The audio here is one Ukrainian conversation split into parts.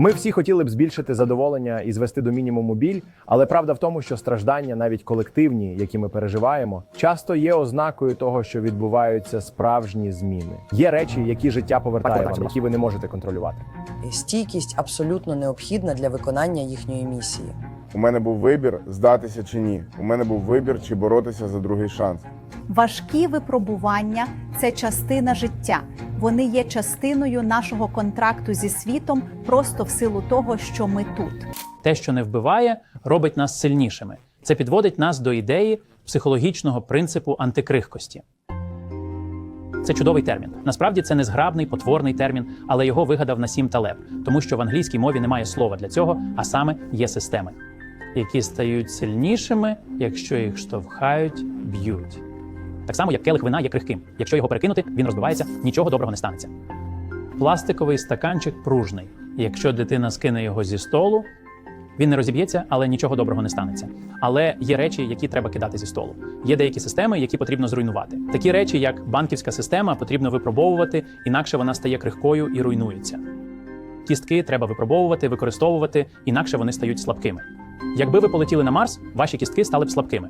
Ми всі хотіли б збільшити задоволення і звести до мінімуму біль, але правда в тому, що страждання, навіть колективні, які ми переживаємо, часто є ознакою того, що відбуваються справжні зміни. Є речі, які життя повертає вам, які ви не можете контролювати. Стійкість абсолютно необхідна для виконання їхньої місії. У мене був вибір здатися чи ні. У мене був вибір чи боротися за другий шанс. Важкі випробування це частина життя. Вони є частиною нашого контракту зі світом просто в силу того, що ми тут. Те, що не вбиває, робить нас сильнішими. Це підводить нас до ідеї психологічного принципу антикрихкості. Це чудовий термін. Насправді це не зграбний, потворний термін, але його вигадав Насім Талеб, тому що в англійській мові немає слова для цього, а саме є системи, які стають сильнішими, якщо їх штовхають, б'ють. Так само, як келих вина є крихким. Якщо його перекинути, він розбивається, нічого доброго не станеться. Пластиковий стаканчик пружний. Якщо дитина скине його зі столу, він не розіб'ється, але нічого доброго не станеться. Але є речі, які треба кидати зі столу. Є деякі системи, які потрібно зруйнувати. Такі речі, як банківська система, потрібно випробовувати, інакше вона стає крихкою і руйнується. Кістки треба випробовувати, використовувати, інакше вони стають слабкими. Якби ви полетіли на Марс, ваші кістки стали б слабкими.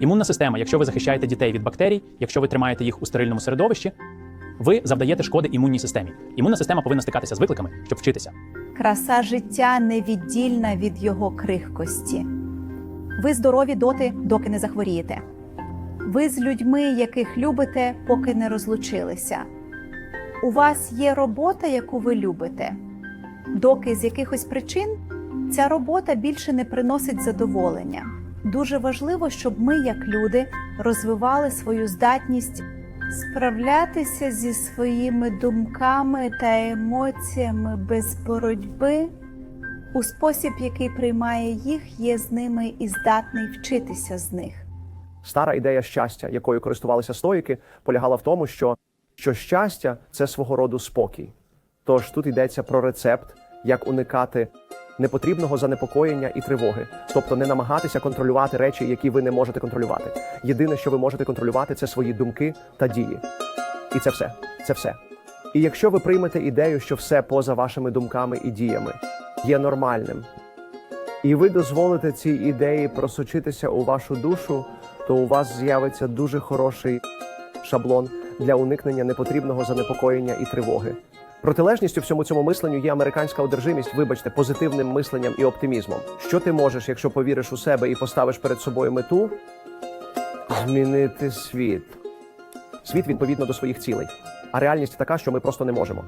Імунна система, якщо ви захищаєте дітей від бактерій, якщо ви тримаєте їх у стерильному середовищі, ви завдаєте шкоди імунній системі. Імунна система повинна стикатися з викликами, щоб вчитися. Краса життя невіддільна від його крихкості. Ви здорові доти, доки не захворієте. Ви з людьми, яких любите, поки не розлучилися. У вас є робота, яку ви любите. Доки з якихось причин ця робота більше не приносить задоволення. Дуже важливо, щоб ми, як люди, розвивали свою здатність справлятися зі своїми думками та емоціями без боротьби у спосіб, який приймає їх, є з ними і здатний вчитися з них. Стара ідея щастя, якою користувалися стоїки, полягала в тому, що, що щастя це свого роду спокій. Тож тут йдеться про рецепт, як уникати непотрібного занепокоєння і тривоги, тобто не намагатися контролювати речі, які ви не можете контролювати. Єдине, що ви можете контролювати, це свої думки та дії. І це все. Це все. І якщо ви приймете ідею, що все поза вашими думками і діями є нормальним, і ви дозволите цій ідеї просочитися у вашу душу, то у вас з'явиться дуже хороший шаблон для уникнення непотрібного занепокоєння і тривоги. Протилежністю всьому цьому мисленню є американська одержимість, вибачте, позитивним мисленням і оптимізмом. Що ти можеш, якщо повіриш у себе і поставиш перед собою мету? Змінити світ. Світ відповідно до своїх цілей. А реальність така, що ми просто не можемо.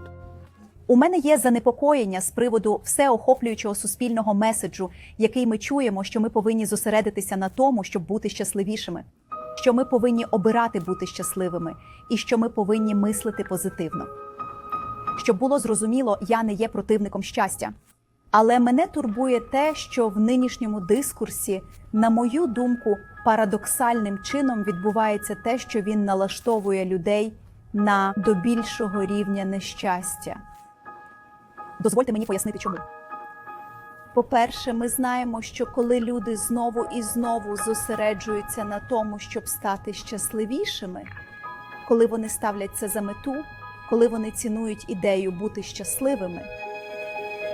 У мене є занепокоєння з приводу всеохоплюючого суспільного меседжу, який ми чуємо, що ми повинні зосередитися на тому, щоб бути щасливішими, що ми повинні обирати бути щасливими, і що ми повинні мислити позитивно. Щоб було зрозуміло, я не є противником щастя. Але мене турбує те, що в нинішньому дискурсі, на мою думку, парадоксальним чином відбувається те, що він налаштовує людей на до більшого рівня нещастя. Дозвольте мені пояснити, чому. По-перше, ми знаємо, що коли люди знову і знову зосереджуються на тому, щоб стати щасливішими, коли вони ставлять це за мету, коли вони цінують ідею бути щасливими,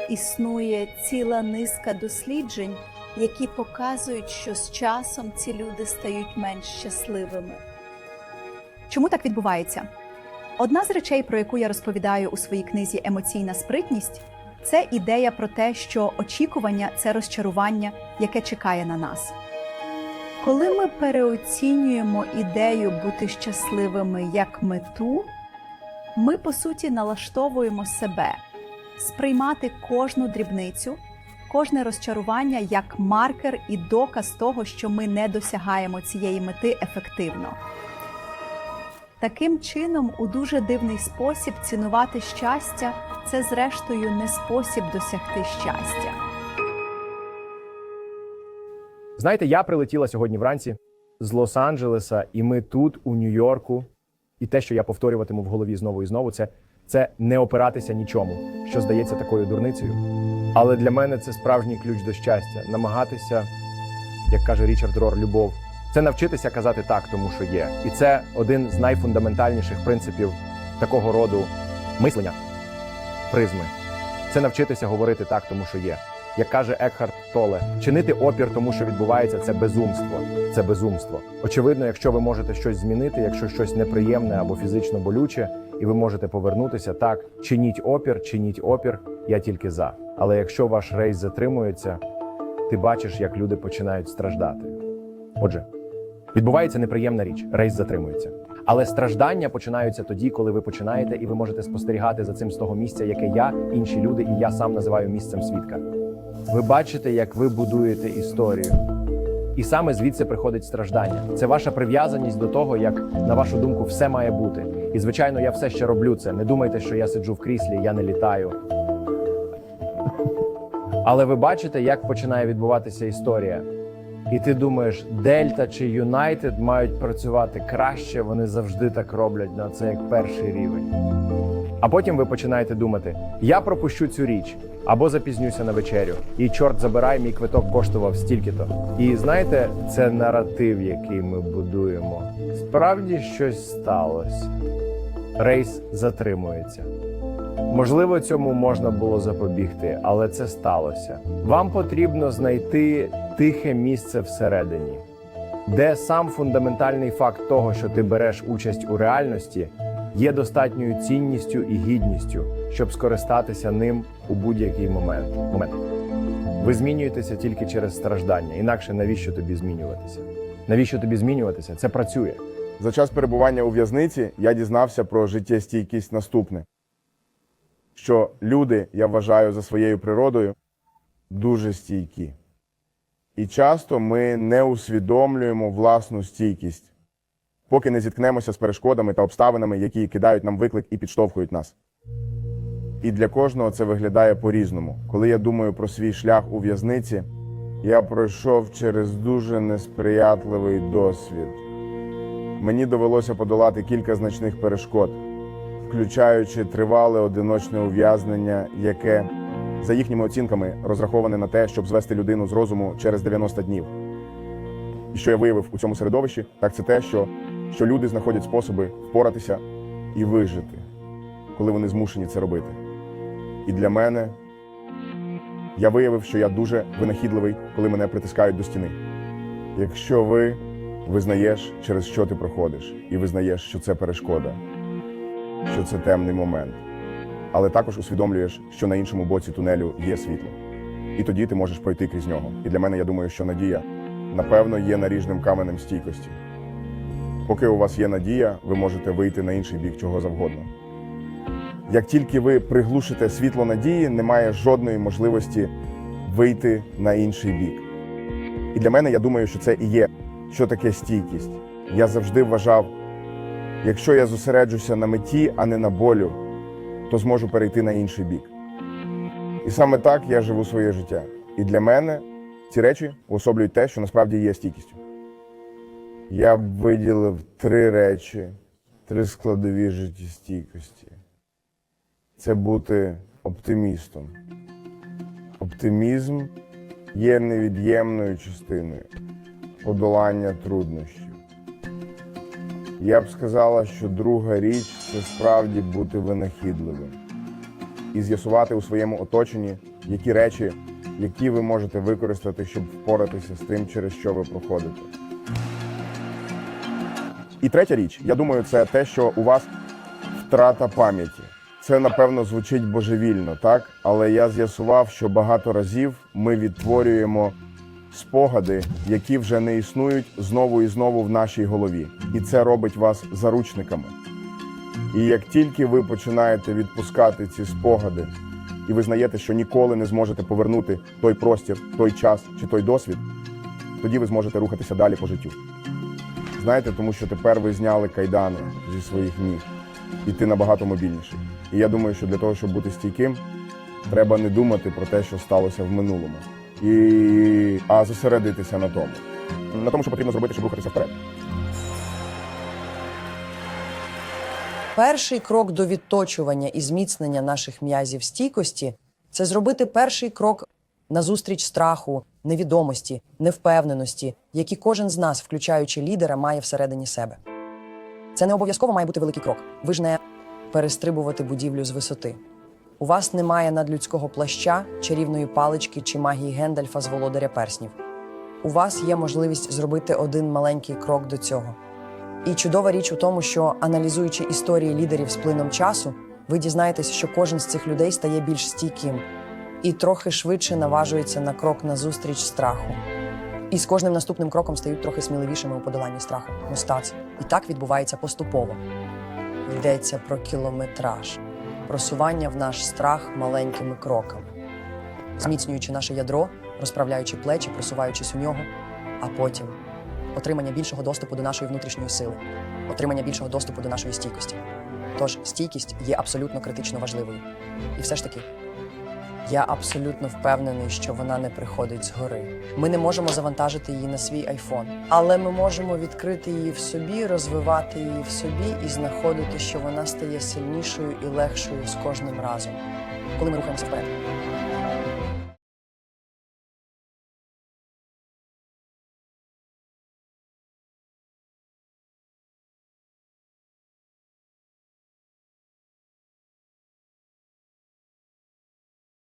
існує ціла низка досліджень, які показують, що з часом ці люди стають менш щасливими. Чому так відбувається? Одна з речей, про яку я розповідаю у своїй книзі Емоційна спритність, це ідея про те, що очікування це розчарування, яке чекає на нас. Коли ми переоцінюємо ідею бути щасливими як мету, ми по суті налаштовуємо себе сприймати кожну дрібницю, кожне розчарування як маркер і доказ того, що ми не досягаємо цієї мети ефективно. Таким чином, у дуже дивний спосіб цінувати щастя це, зрештою, не спосіб досягти щастя. Знаєте, я прилетіла сьогодні вранці з Лос-Анджелеса, і ми тут, у Нью-Йорку. І те, що я повторюватиму в голові знову і знову, це, це не опиратися нічому, що здається такою дурницею. Але для мене це справжній ключ до щастя намагатися, як каже Річард Рор, любов. Це навчитися казати так, тому що є. І це один з найфундаментальніших принципів такого роду мислення, призми. Це навчитися говорити так, тому що є. Як каже Екхарт Толе, чинити опір тому, що відбувається, це безумство. Це безумство. Очевидно, якщо ви можете щось змінити, якщо щось неприємне або фізично болюче, і ви можете повернутися так, чиніть опір, чиніть опір. Я тільки за. Але якщо ваш рейс затримується, ти бачиш, як люди починають страждати. Отже, відбувається неприємна річ, рейс затримується. Але страждання починаються тоді, коли ви починаєте, і ви можете спостерігати за цим з того місця, яке я, інші люди, і я сам називаю місцем свідка. Ви бачите, як ви будуєте історію. І саме звідси приходить страждання. Це ваша прив'язаність до того, як на вашу думку все має бути. І звичайно, я все ще роблю це. Не думайте, що я сиджу в кріслі, я не літаю. Але ви бачите, як починає відбуватися історія. І ти думаєш, Дельта чи Юнайтед мають працювати краще, вони завжди так роблять на це як перший рівень. А потім ви починаєте думати: я пропущу цю річ або запізнюся на вечерю, і чорт забирай, мій квиток коштував стільки-то. І знаєте, це наратив, який ми будуємо. Справді щось сталося. Рейс затримується. Можливо, цьому можна було запобігти, але це сталося. Вам потрібно знайти тихе місце всередині, де сам фундаментальний факт того, що ти береш участь у реальності, є достатньою цінністю і гідністю, щоб скористатися ним у будь-який момент. Ви змінюєтеся тільки через страждання, інакше навіщо тобі змінюватися? Навіщо тобі змінюватися? Це працює. За час перебування у в'язниці я дізнався про життєстійкість наступне: що люди, я вважаю, за своєю природою дуже стійкі. І часто ми не усвідомлюємо власну стійкість, поки не зіткнемося з перешкодами та обставинами, які кидають нам виклик і підштовхують нас. І для кожного це виглядає по-різному. Коли я думаю про свій шлях у в'язниці, я пройшов через дуже несприятливий досвід. Мені довелося подолати кілька значних перешкод, включаючи тривале одиночне ув'язнення, яке, за їхніми оцінками, розраховане на те, щоб звести людину з розуму через 90 днів. І що я виявив у цьому середовищі, так це те, що, що люди знаходять способи впоратися і вижити, коли вони змушені це робити. І для мене я виявив, що я дуже винахідливий, коли мене притискають до стіни. Якщо ви визнаєш, через що ти проходиш, і визнаєш, що це перешкода, що це темний момент, але також усвідомлюєш, що на іншому боці тунелю є світло. І тоді ти можеш пройти крізь нього. І для мене я думаю, що надія, напевно, є наріжним каменем стійкості. Поки у вас є надія, ви можете вийти на інший бік чого завгодно. Як тільки ви приглушите світло надії, немає жодної можливості вийти на інший бік. І для мене я думаю, що це і є, що таке стійкість. Я завжди вважав, якщо я зосереджуся на меті, а не на болю, то зможу перейти на інший бік. І саме так я живу своє життя. І для мене ці речі уособлюють те, що насправді є стійкістю. Я б виділив три речі, три складові життєстійкості. Це бути оптимістом. Оптимізм є невід'ємною частиною подолання труднощів. Я б сказала, що друга річ це справді бути винахідливим і з'ясувати у своєму оточенні, які речі, які ви можете використати, щоб впоратися з тим, через що ви проходите. І третя річ, я думаю, це те, що у вас втрата пам'яті. Це напевно звучить божевільно, так? Але я з'ясував, що багато разів ми відтворюємо спогади, які вже не існують знову і знову в нашій голові. І це робить вас заручниками. І як тільки ви починаєте відпускати ці спогади і визнаєте, що ніколи не зможете повернути той простір, той час чи той досвід, тоді ви зможете рухатися далі по життю. Знаєте, тому що тепер ви зняли кайдани зі своїх ніг, і ти набагато мобільніший. І я думаю, що для того, щоб бути стійким, треба не думати про те, що сталося в минулому, і... а зосередитися на тому, на тому, що потрібно зробити, щоб рухатися вперед. Перший крок до відточування і зміцнення наших м'язів стійкості це зробити перший крок назустріч страху, невідомості, невпевненості, які кожен з нас, включаючи лідера, має всередині себе. Це не обов'язково має бути великий крок. Ви ж не перестрибувати будівлю з висоти. У вас немає надлюдського плаща, чарівної палички чи магії Гендальфа з володаря перснів. У вас є можливість зробити один маленький крок до цього. І чудова річ у тому, що аналізуючи історії лідерів з плином часу, ви дізнаєтесь, що кожен з цих людей стає більш стійким і трохи швидше наважується на крок назустріч страху. І з кожним наступним кроком стають трохи сміливішими у подоланні страху. Мустац. І так відбувається поступово. Йдеться про кілометраж, просування в наш страх маленькими кроками, зміцнюючи наше ядро, розправляючи плечі, просуваючись у нього, а потім отримання більшого доступу до нашої внутрішньої сили, отримання більшого доступу до нашої стійкості. Тож стійкість є абсолютно критично важливою. І все ж таки, я абсолютно впевнений, що вона не приходить згори. Ми не можемо завантажити її на свій айфон, але ми можемо відкрити її в собі, розвивати її в собі і знаходити, що вона стає сильнішою і легшою з кожним разом, коли ми рухаємося вперед.